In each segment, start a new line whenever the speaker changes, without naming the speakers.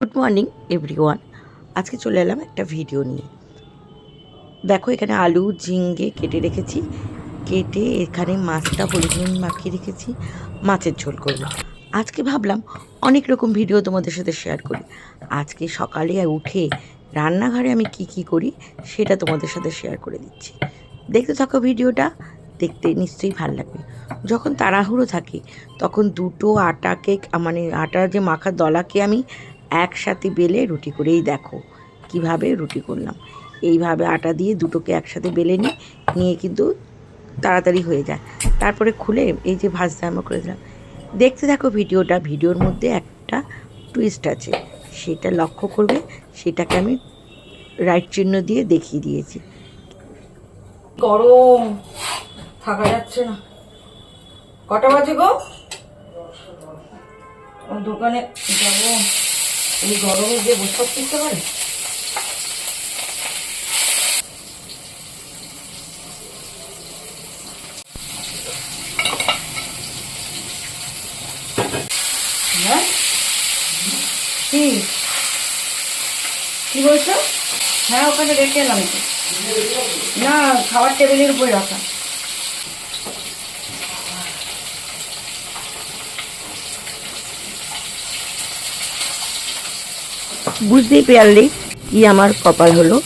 Good morning everyone আজকে চলে এলাম একটা ভিডিও নিয়ে। দেখো, এখানে আলু, ঝিঙ্গে কেটে রেখেছি। কেটে এখানে মাছটা হলুদ নুন মাখিয়ে রেখেছি। মাছের ঝোল করব। আজকে ভাবলাম অনেক রকম ভিডিও তোমাদের সাথে শেয়ার করি। আজকে সকালে উঠে রান্নাঘরে আমি কি কি করি সেটা তোমাদের সাথে শেয়ার করে দিচ্ছি। দেখতে থাকো ভিডিওটা দেখতে নিশ্চয়ই ভালো লাগবে। যখন তাড়াহুড়ো থাকে, তখন দুটো আটাকে মানে আটার যে মাখার দলাকে আমি একসাথে বেলে রুটি করেই দেখো কীভাবে রুটি করলাম। এইভাবে আটা দিয়ে দুটোকে একসাথে বেলে নিই নিয়ে কিন্তু তাড়াতাড়ি হয়ে যায়। তারপরে খুলে এই যে ভাজতে আরম্ভ করে দিলাম। দেখতে থাকো ভিডিওটা, ভিডিওর মধ্যে একটা টুইস্ট আছে। সেটা লক্ষ্য করবে, সেটাকে আমি রাইট চিহ্ন দিয়ে দেখিয়ে দিয়েছি।
গরম, থাকা যাচ্ছে না। কটা বাজে গো? দোকানে যাব। এই গরমে যে বসে থাকতে পারে কি বলছো? হ্যাঁ ওখানে রেখে এলাম। না, খাবার টেবিলের উপরে রাখা।
বুঝতেই পারলে কি আমার কপাল হলো।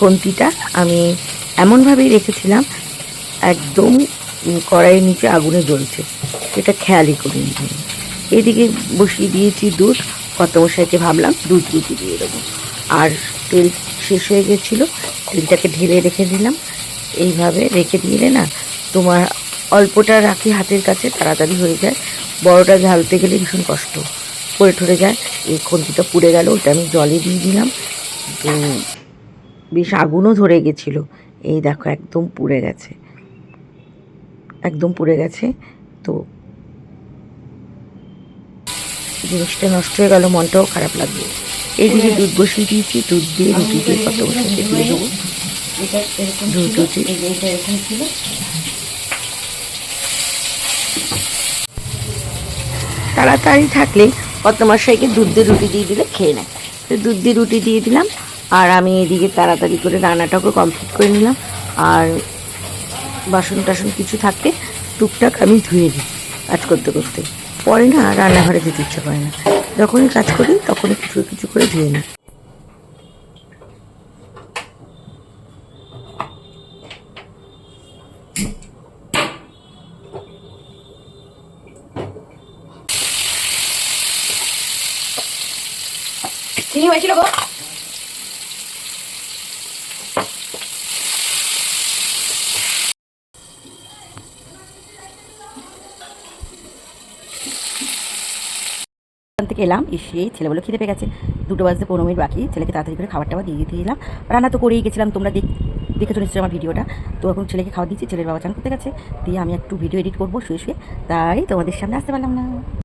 খন্তিটা আমি এমনভাবেই রেখেছিলাম, একদম কড়াইয়ের নিচে আগুনে জ্বলছে। সেটা খেয়ালই করিনি। এদিকে বসিয়ে দিয়েছি দুধ কত মশাইকে ভাবলাম দুধ রুটি দিয়ে দেবো। আর তেল শেষ হয়ে গেছিল, তেলটাকে ঢেলে রেখে দিলাম। এইভাবে রেখে দিলে না তোমার অল্পটা রাখি হাতের কাছে তাড়াতাড়ি হয়ে যায়। বড়টা ঝালতে গেলে ভীষণ কষ্ট। পড়ে ঠরে যায়। এই খন্তিটা পুড়ে গেল, ওটা আমি জলে দিয়ে দিলাম। তো বেশ আগুনও ধরে গেছিল। এই দেখো, একদম পুড়ে গেছে। একদম পুড়ে গেছে। তো জিনিসটা নষ্ট হয়ে গেল, মনটাও খারাপ লাগবে এইদিকে দুধ বসিয়ে দিয়েছি, দুধ দিয়ে রুটি দিয়ে কত বসিয়ে দিয়ে দেবো। তাড়াতাড়ি থাকলে কত মশাইকে দুধ দিয়ে রুটি দিয়ে দিলে খেয়ে নেয়। তো দুধ দিয়ে রুটি দিয়ে দিলাম, আর আমি এদিকে তাড়াতাড়ি করে রান্নাটাকে কমপ্লিট করে নিলাম। আর বাসন টাসন কিছু থাকলে টুকটাক আমি ধুয়ে দিই কাজ করতে করতে। পরে না রান্নাঘরে যেতে ইচ্ছা করে না। যখনই কাজ করি তখনই কিছু কিছু করে ধুয়ে নিই। ওখান থেকে এলাম, এসে ছেলে বলে খিদে পেয়ে গেছে। দুটো বাজতে পনেরো মিনিট বাকি, ছেলেকে তাড়াতাড়ি করে খাবার টাবার দিয়ে দিতে দিলাম রান্না তো করেই গেছিলাম, তোমরা দেখ দেখেছ আমার ভিডিওটা। তো এখন ছেলেকে খাওয়া দিচ্ছি, ছেলের বাবা চান করতে গেছে। দিয়ে আমি একটু ভিডিও এডিট করব, শুয়ে শুয়ে। তাই তোমাদের সামনে আসতে পারলাম না।